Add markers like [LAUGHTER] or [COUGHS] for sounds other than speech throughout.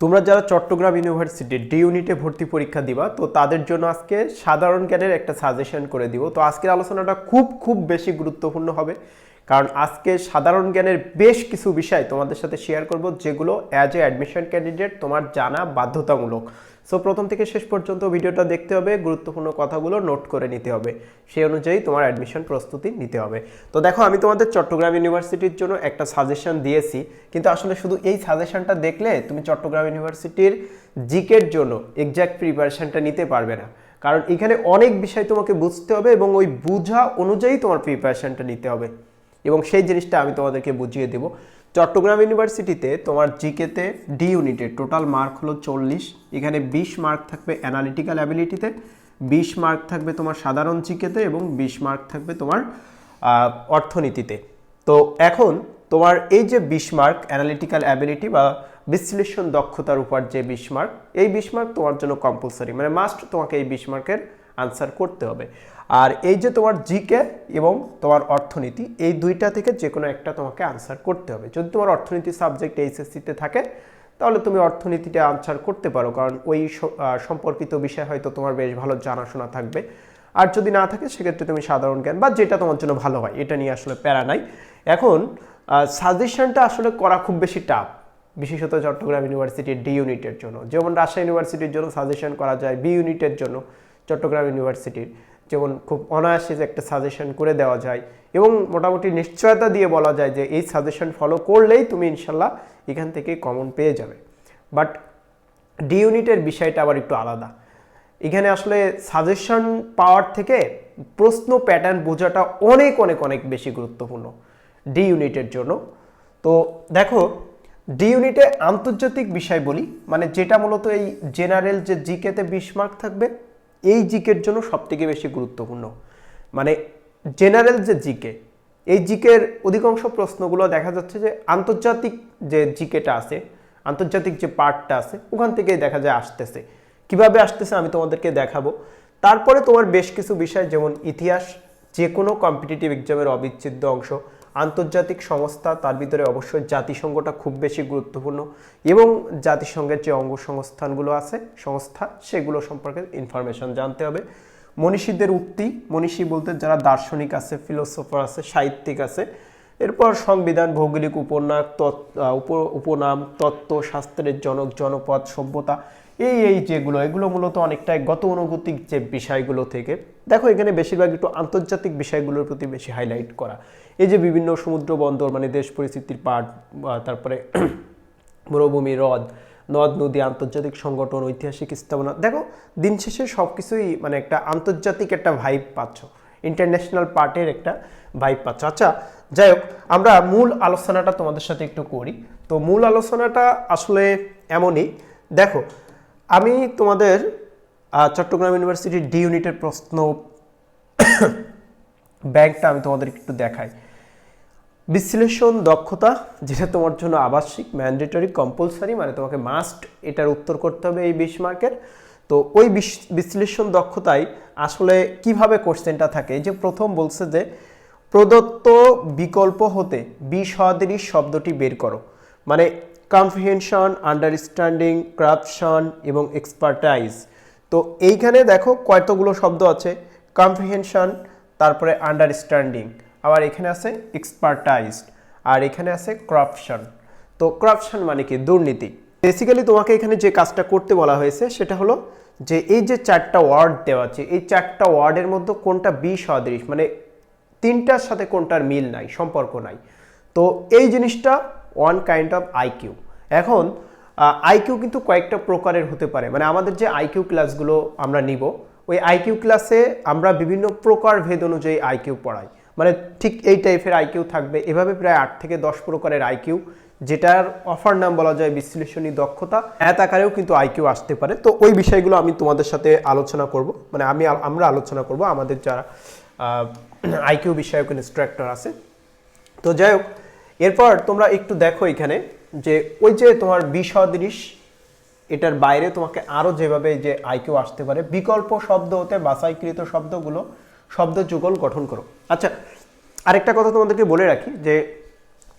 তোমরা যারা চট্টগ্রাম ইউনিভার্সিটির ডি ইউনিটে ভর্তি পরীক্ষা দিবা, তো তাদের জন্য আজকে সাধারণ জ্ঞানের একটা সাজেশন করে দিব। তো আজকের আলোচনাটা খুব খুব বেশি গুরুত্বপূর্ণ হবে, কারণ আজকে সাধারণ জ্ঞানের বেশ কিছু বিষয় তোমাদের সাথে শেয়ার করব, যেগুলো অ্যাজ এ অ্যাডমিশন ক্যান্ডিডেট তোমার জানা বাধ্যতামূলক। সো প্রথম থেকে শেষ পর্যন্ত ভিডিওটা দেখতে হবে, গুরুত্বপূর্ণ কথাগুলো নোট করে নিতে হবে। সেই অনুযায়ী তোমার অ্যাডমিশন প্রস্তুতি নিতে হবে। তো দেখো, আমি তোমাদের চট্টগ্রাম ইউনিভার্সিটির জন্য একটা সাজেশন দিয়েছি, কিন্তু আসলে শুধু এই সাজেশনটা দেখলে তুমি চট্টগ্রাম ইউনিভার্সিটির জিকের জন্য এক্স্যাক্ট প্রিপারেশনটা নিতে পারবে না। কারণ এখানে অনেক বিষয় তোমাকে বুঝতে হবে এবং ওই বুঝা অনুযায়ী তোমার প্রিপারেশনটা নিতে হবে। এবং সেই জিনিসটা আমি তোমাদেরকে বুঝিয়ে দেব। চট্টগ্রাম ইউনিভার্সিটিতে তোমার জিকেতে ডি ইউনিটে, টোটাল মার্ক হলো চল্লিশ। এখানে বিশ মার্ক থাকবে অ্যানালিটিক্যাল অ্যাবিলিটিতে, বিশ মার্ক থাকবে তোমার সাধারণ জিকেতে এবং বিশ মার্ক থাকবে তোমার অর্থনীতিতে। তো এখন তোমার এই যে বিশ মার্ক অ্যানালিটিক্যাল অ্যাবিলিটি বা বিশ্লেষণ দক্ষতার উপর যে বিশ মার্ক, এই বিশ মার্ক তোমার জন্য কম্পালসারি মানে মাস্ট তোমাকে এই বিশ মার্কের আনসার করতে হবে। আর এই যে তোমার জিকে এবং তোমার অর্থনীতি, এই দুইটা থেকে যে কোনো একটা তোমাকে আনসার করতে হবে। যদি তোমার অর্থনীতি সাবজেক্ট এইচএসসিতে থাকে, তাহলে তুমি অর্থনীতিটা আনসার করতে পারো, কারণ ওই সম্পর্কিত বিষয় হয়তো তোমার বেশ ভালো জানাশোনা থাকবে। আর যদি না থাকে, সেক্ষেত্রে তুমি সাধারণ জ্ঞান বা যেটা তোমার জন্য ভালো হয়, এটা নিয়ে আসলে প্যারা নাই। এখন সাজেশনটা আসলে করা খুব বেশি টাফ বিশেষত চট্টগ্রাম ইউনিভার্সিটির ডি ইউনিটের জন্য। যেমন রাজশাহী ইউনিভার্সিটির জন্য সাজেশন করা যায় বি ইউনিটের জন্য চট্টগ্রাম ইউনিভার্সিটির যেমন খুব অনায়াসে যে একটা সাজেশন করে দেওয়া যায় এবং মোটামুটি নিশ্চয়তা দিয়ে বলা যায় যে এই সাজেশন ফলো করলেই তুমি ইনশাল্লাহ এখান থেকে কমন পেয়ে যাবে। বাট ডি ইউনিটের বিষয়টা আবার একটু আলাদা। এখানে আসলে সাজেশন পাওয়ার থেকে প্রশ্ন প্যাটার্ন বোঝাটা অনেক অনেক অনেক বেশি গুরুত্বপূর্ণ ডি ইউনিটের জন্য। তো দেখো ডি ইউনিটে আন্তর্জাতিক বিষয় বলি মানে যেটা মূলত এই জেনারেল যে জিকেতে বিশ মার্ক থাকবে এই জিকের জন্য সবথেকে বেশি গুরুত্বপূর্ণ। মানে জেনারেল যে জিকে, এই জিকের অধিকাংশ প্রশ্নগুলো দেখা যাচ্ছে যে আন্তর্জাতিক যে জিকেটা আছে, আন্তর্জাতিক যে পার্টটা আছে, ওখান থেকেই দেখা যায় আসতেছে। কীভাবে আসতেছে আমি তোমাদেরকে দেখাবো। তারপরে তোমার বেশ কিছু বিষয়, যেমন ইতিহাস যে কোনো কম্পিটিটিভ এক্সামের অবিচ্ছেদ্য অংশ আন্তর্জাতিক সংস্থা, তার ভিতরে অবশ্যই জাতিসংঘটা খুব বেশি গুরুত্বপূর্ণ এবং জাতিসংঘের যে অঙ্গ সংস্থানগুলো আছে, সংস্থা, সেগুলো সম্পর্কে ইনফরমেশন জানতে হবে। মনীষীদের উক্তি, মনীষী বলতে যারা দার্শনিক আছে ফিলোসফার আছে, সাহিত্যিক আছে এরপর সংবিধান, ভৌগোলিক উপন্যাস উপনাম, তত্ত্ব, শাস্ত্রের জনক, জনপদ, সভ্যতা, এই এই যেগুলো, এগুলো মূলত অনেকটাই গতানুগতিক যে বিষয়গুলো থেকে। দেখো, এখানে বেশিরভাগ একটু আন্তর্জাতিক বিষয়গুলোর প্রতি বেশি হাইলাইট করা। এই যে বিভিন্ন সমুদ্র বন্দর মানে দেশ পরিস্থিতির পাঠ তারপরে [CLEARS THROAT] মরুভূমি, হ্রদ, নদ, নদী, আন্তর্জাতিক সংগঠন, ঐতিহাসিক স্থাপনা, দেখো, দিন শেষে সব কিছুই মানে একটা আন্তর্জাতিক একটা ভাইব পাচ্ছ। ইন্টারন্যাশনাল পার্টের একটা ভাইব পাচ্ছ। আচ্ছা যাই হোক, আমরা মূল আলোচনাটা তোমাদের সাথে একটু করি। তো মূল আলোচনাটা আসলে এমনই। দেখো, আমি তোমাদের চট্টগ্রাম ইউনিভার্সিটির ডি ইউনিটের প্রশ্ন [COUGHS] ব্যাংকটা আমি তোমাদের একটু দেখাই। বিশ্লেষণ দক্ষতা, যেটা তোমার জন্য আবাসিক ম্যান্ডেটরি কম্পালসারি মানে তোমাকে মাস্ট এটার উত্তর করতে হবে এই বিশ মার্কের তো ওই বিশ- বিশ্লেষণ দক্ষতায় আসলে কীভাবে কোশ্চেনটা থাকে? যে প্রথম বলছে যে, প্রদত্ত বিকল্প হতে বিসদৃশ শব্দটি বের করো। মানে কম্প্রিহেনশন আন্ডারস্ট্যান্ডিং ক্রাপশন এবং এক্সপার্টাইজ তো এইখানে দেখো কয়তগুলো শব্দ আছে। কনফিহেনশন তারপরে আন্ডারস্ট্যান্ডিং আবার এখানে আছে এক্সপার্টাইজড আর এখানে আছে করাপশন তো করাপশন মানে কি? দুর্নীতি। বেসিক্যালি তোমাকে এখানে যে কাজটা করতে বলা হয়েছে, সেটা হলো যে এই যে চারটা ওয়ার্ড দেওয়া আছে, এই চারটা ওয়ার্ডের মধ্যে কোনটা বি সদৃশ মানে তিনটার সাথে কোনটার মিল নাই, সম্পর্ক নাই। তো এই জিনিসটা ওয়ান কাইন্ড অফ আইকিউ এখন আইকিউ কিন্তু কয়েকটা প্রকারের হতে পারে। মানে আমাদের যে আইকিউ ক্লাসগুলো আমরা নিব, ওই আইকিউ ক্লাসে আমরা বিভিন্ন প্রকার ভেদ অনুযায়ী আইকিউ পড়াই। মানে ঠিক এই টাইপের আইকিউ থাকবে। এভাবে প্রায় আট থেকে দশ প্রকারের আইকিউ যেটার অফার নাম বলা যায় বিশ্লেষণী দক্ষতা এত আকারেও কিন্তু আইকিউ আসতে পারে। তো ওই বিষয়গুলো আমি তোমাদের সাথে আলোচনা করব। মানে আমি আমরা আলোচনা করব, আমাদের যারা আইকিউ বিষয়ক ইনস্ট্রাক্টর আছে। তো যাই হোক, এরপর তোমরা একটু দেখো এখানে যে ওই যে তোমার বিসদৃশ, এটার বাইরে তোমাকে আরও যেভাবে যে আইকিউ আসতে পারে, বিকল্প শব্দ হতে বাছাইকৃত শব্দগুলো, শব্দ যুগল গঠন করো। আচ্ছা আরেকটা কথা তোমাদেরকে বলে রাখি যে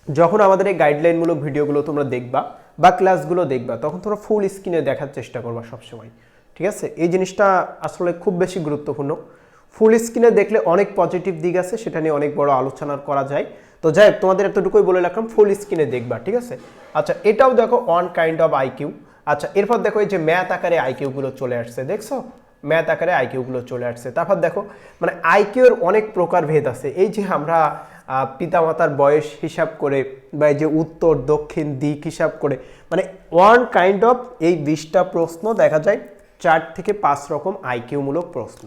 যখন আমাদের এই গাইডলাইনমূলক ভিডিওগুলো তোমরা দেখবা বা ক্লাসগুলো দেখবা তখন তোমরা ফুল স্ক্রিনে দেখার চেষ্টা করবা সবসময়। ঠিক আছে? এই জিনিসটা আসলে খুব বেশি গুরুত্বপূর্ণ। ফুল স্ক্রিনে দেখলে অনেক পজিটিভ দিক আছে সেটা নিয়ে অনেক বড় আলোচনা করা যায়। তো যাই হোক, তোমাদের এতটুকুই বলে রাখলাম ফুল স্ক্রিনে দেখবা ঠিক আছে? আচ্ছা এটাও দেখো ওয়ান কাইন্ড অফ আইকিউ আচ্ছা এরপর দেখো এই যে ম্যাথ আকারে আইকিউগুলো চলে আসছে দেখছ? ম্যাথ আকারে আইকিউগুলো চলে আসছে। তারপর দেখো মানে আইকিউর অনেক প্রকার ভেদ আছে। এই যে আমরা পিতামাতার বয়স হিসাব করে বা যে উত্তর, দক্ষিণ দিক হিসাব করে মানে ওয়ান কাইন্ড অফ এই বিশটা প্রশ্ন দেখা যায় চার থেকে পাঁচ রকম আইকিউমূলক প্রশ্ন,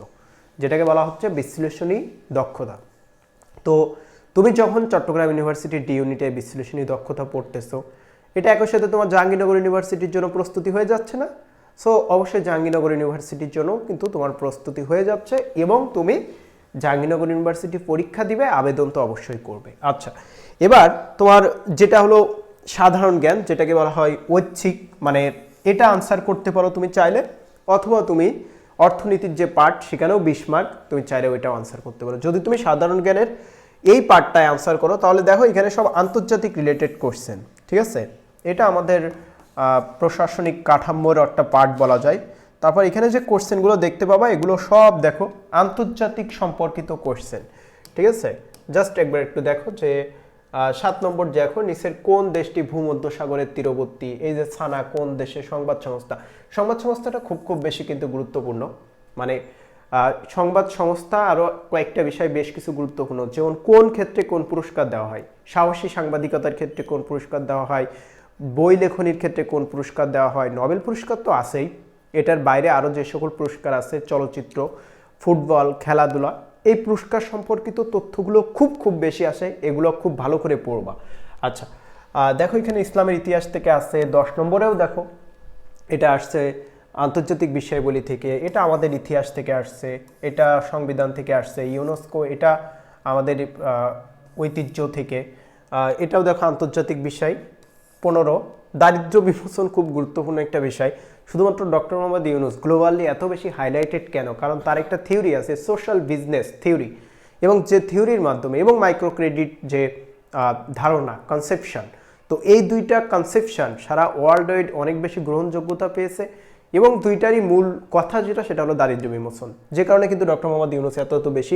যেটাকে বলা হচ্ছে বিশ্লেষণী দক্ষতা। তো তুমি যখন চট্টগ্রাম ইউনিভার্সিটির ডি ইউনিটে বিশ্লেষণী দক্ষতা পড়তেছো, এটা একই সাথে তোমার জাহাঙ্গীরনগর ইউনিভার্সিটির জন্য প্রস্তুতি হয়ে যাচ্ছে না? সো অবশ্যই জাহাঙ্গীরনগর ইউনিভার্সিটির জন্য কিন্তু তোমার প্রস্তুতি হয়ে যাচ্ছে এবং তুমি জাহাঙ্গীরনগর ইউনিভার্সিটি পরীক্ষা দিবে, আবেদন তো অবশ্যই করবে। আচ্ছা এবার তোমার যেটা হলো সাধারণ জ্ঞান, যেটাকে বলা হয় ঐচ্ছিক মানে এটা আনসার করতে পারো তুমি চাইলে, অথবা তুমি অর্থনীতির যে পার্ট সেখানেও বিশ মার্ক তুমি চাইলে ওইটাও আনসার করতে পারো। যদি তুমি সাধারণ জ্ঞানের এই পার্টটায় আনসার করো, তাহলে দেখো এখানে সব আন্তর্জাতিক রিলেটেড কোশ্চেন ঠিক আছে? এটা আমাদের প্রশাসনিক কাঠাম্যর একটা পার্ট বলা যায়। তারপর এখানে যে কোশ্চেনগুলো দেখতে পাবা, এগুলো সব দেখো, আন্তর্জাতিক সম্পর্কিত কোশ্চেন ঠিক আছে? জাস্ট একবার একটু দেখো যে সাত নম্বর দেখো নিচের কোন দেশটি ভূমধ্য সাগরের তীরবর্তী? এই যে ছানা, কোন দেশে সংবাদ সংস্থা? সংবাদ সংস্থাটা খুব খুব বেশি কিন্তু গুরুত্বপূর্ণ। মানে সংবাদ সংস্থা আরও কয়েকটা বিষয় বেশ কিছু গুরুত্বপূর্ণ। যেমন কোন ক্ষেত্রে কোন পুরস্কার দেওয়া হয়? সাহসী সাংবাদিকতার ক্ষেত্রে কোন পুরস্কার দেওয়া হয়? বই লেখনির ক্ষেত্রে কোন পুরস্কার দেওয়া হয়? নোবেল পুরস্কার তো আছেই। এটার বাইরে আরও যে সকল পুরস্কার আছে, চলচ্চিত্র, ফুটবল, খেলাধুলা, এই পুরস্কার সম্পর্কিত তথ্যগুলো খুব খুব বেশি আসে, এগুলো খুব ভালো করে পড়বা। আচ্ছা দেখো এখানে ইসলামের ইতিহাস থেকে আসছে, দশ নম্বরেও দেখো, এটা আসছে আন্তর্জাতিক বিষয়াবলী থেকে, এটা আমাদের ইতিহাস থেকে আসছে, এটা সংবিধান থেকে আসছে, ইউনেস্কো, এটা আমাদের ঐতিহ্য থেকে এটাও দেখো আন্তর্জাতিক বিষয়। পনেরো দারিদ্র বিমোচন খুব গুরুত্বপূর্ণ একটা বিষয়। শুধুমাত্র ডক্টর মোহাম্মদ ইউনুস, গ্লোবালি এত বেশি হাইলাইটেড কেন? কারণ তার একটা থিওরি আছে সোশ্যাল বিজনেস থিওরি এবং যে থিওরির মাধ্যমে, এবং মাইক্রো ক্রেডিট যে ধারণা কনসেপশন তো এই দুইটা কনসেপশন সারা ওয়ার্ল্ড ওয়াইড অনেক বেশি গ্রহণযোগ্যতা পেয়েছে। এবং দুইটারই মূল কথা যেটা, সেটা হলো দারিদ্র্য বিমোচন। যে কারণে কিন্তু ডক্টর মোহাম্মদ ইউনুস এত এত বেশি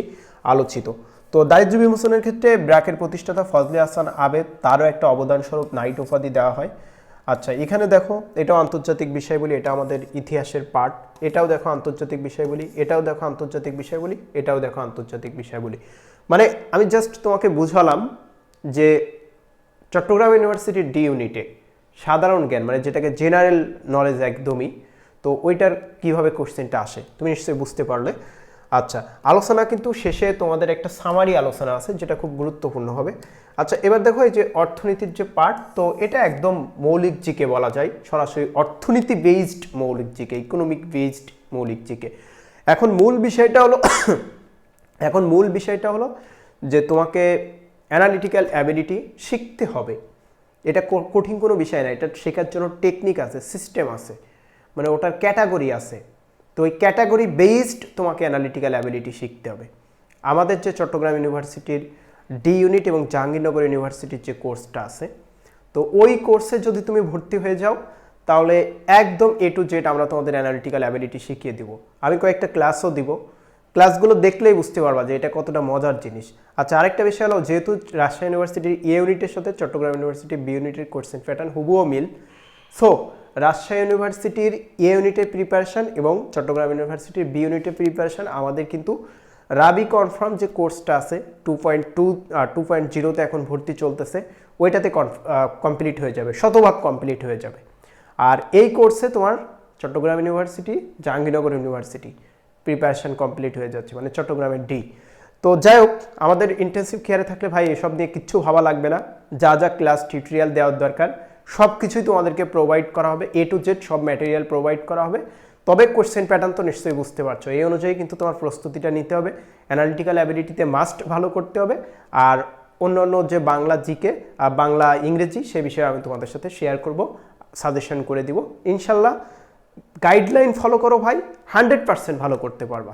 আলোচিত। তো দারিদ্র্য বিমোচনের ক্ষেত্রে ব্র্যাকের প্রতিষ্ঠাতা ফজলে হাসান আবেদ, তারও একটা অবদানস্বরূপ নাইট উপাধি দেওয়া হয়। আচ্ছা এখানে দেখো, এটাও আন্তর্জাতিক বিষয় বলি এটা আমাদের ইতিহাসের পার্ট এটাও দেখো আন্তর্জাতিক বিষয় বলি এটাও দেখো আন্তর্জাতিক বিষয় বলি এটাও দেখো আন্তর্জাতিক বিষয় বলি মানে আমি জাস্ট তোমাকে বুঝালাম যে চট্টগ্রাম ইউনিভার্সিটির ডি ইউনিটে সাধারণ জ্ঞান মানে যেটাকে জেনারেল নলেজ একদমই, তো ওইটার কীভাবে কোশ্চেনটা আসে, তুমি নিশ্চয়ই বুঝতে পারলে। আচ্ছা আলোচনা কিন্তু শেষে তোমাদের একটা সামারি আলোচনা আছে, যেটা খুব গুরুত্বপূর্ণ হবে। আচ্ছা এবার দেখো এই যে অর্থনীতির যে পার্ট তো এটা একদম মৌলিক জিকে বলা যায়, সরাসরি অর্থনীতি বেসড মৌলিক জিকে ইকোনমিক বেসড মৌলিক জিকে। এখন মূল বিষয়টা হলো, [COUGHS] এখন মূল বিষয়টা হলো যে তোমাকে অ্যানালিটিক্যাল অ্যাবিলিটি শিখতে হবে। এটা কঠিন কোনো বিষয় না, এটা শেখার জন্য টেকনিক আছে সিস্টেম আছে মানে ওটার ক্যাটাগরি আছে। তো ওই ক্যাটাগরি বেসড তোমাকে অ্যানালিটিক্যাল অ্যাবিলিটি শিখতে হবে। আমাদের যে চট্টগ্রাম ইউনিভার্সিটির ডি ইউনিট এবং জাহাঙ্গীরনগর ইউনিভার্সিটির যে কোর্সটা আছে, তো ওই কোর্সে যদি তুমি ভর্তি হয়ে যাও, তাহলে একদম এ টু জেড আমরা তোমাদের অ্যানালিটিক্যাল অ্যাবিলিটি শিখিয়ে দিব। আমি কয়েকটা ক্লাসও দিব। ক্লাসগুলো দেখলেই বুঝতে পারবা যে এটা কতটা মজার জিনিস। আচ্ছা আরেকটা বিষয় হলো, যেহেতু রাজশাহী ইউনিভার্সিটির ইউনিটের সাথে চট্টগ্রাম ইউনিভার্সিটির বি ইউনিটের কোর্সেন প্যাটার্ন হুবুও মিল। সো রাজশাহী ইউনিভার্সিটির এ ইউনিটের প্রিপারেশন এবং চট্টগ্রাম ইউনিভার্সিটির বি ইউনিটের প্রিপারেশন আমাদের কিন্তু রাবি কনফার্ম যে কোর্সটা আছে two point two two point জিরোতে এখন ভর্তি চলতেছে, ওইটাতে কমপ্লিট হয়ে যাবে, শতভাগ কমপ্লিট হয়ে যাবে। আর এই কোর্সে তোমার Chattogram university, Jahangirnagar university preparation complete হয়ে যাচ্ছে মানে চট্টগ্রামের ডি তো যাই হোক, আমাদের ইন্টেন্সিভ কেয়ারে থাকলে ভাই এসব নিয়ে কিচ্ছু ভাবা লাগবে না, যা যা ক্লাস টিউটোরিয়াল দেওয়ার দরকার সব কিছুই তোমাদেরকে প্রোভাইড করা হবে এ টু জেড সব ম্যাটেরিয়াল প্রোভাইড করা হবে। তবে কোশ্চেন প্যাটার্ন তো নিশ্চয়ই বুঝতে পারছ। এই অনুযায়ী কিন্তু তোমার প্রস্তুতিটা নিতে হবে। অ্যানালিটিক্যাল অ্যাবিলিটিতে মাস্ট ভালো করতে হবে। আর অন্য অন্য যে বাংলা জিকে আর বাংলা ইংরেজি, সে বিষয়ে আমি তোমাদের সাথে শেয়ার করব সাজেশন করে দিব। ইনশাল্লাহ গাইডলাইন ফলো করো ভাই হান্ড্রেড পার্সেন্ট ভালো করতে পারবা।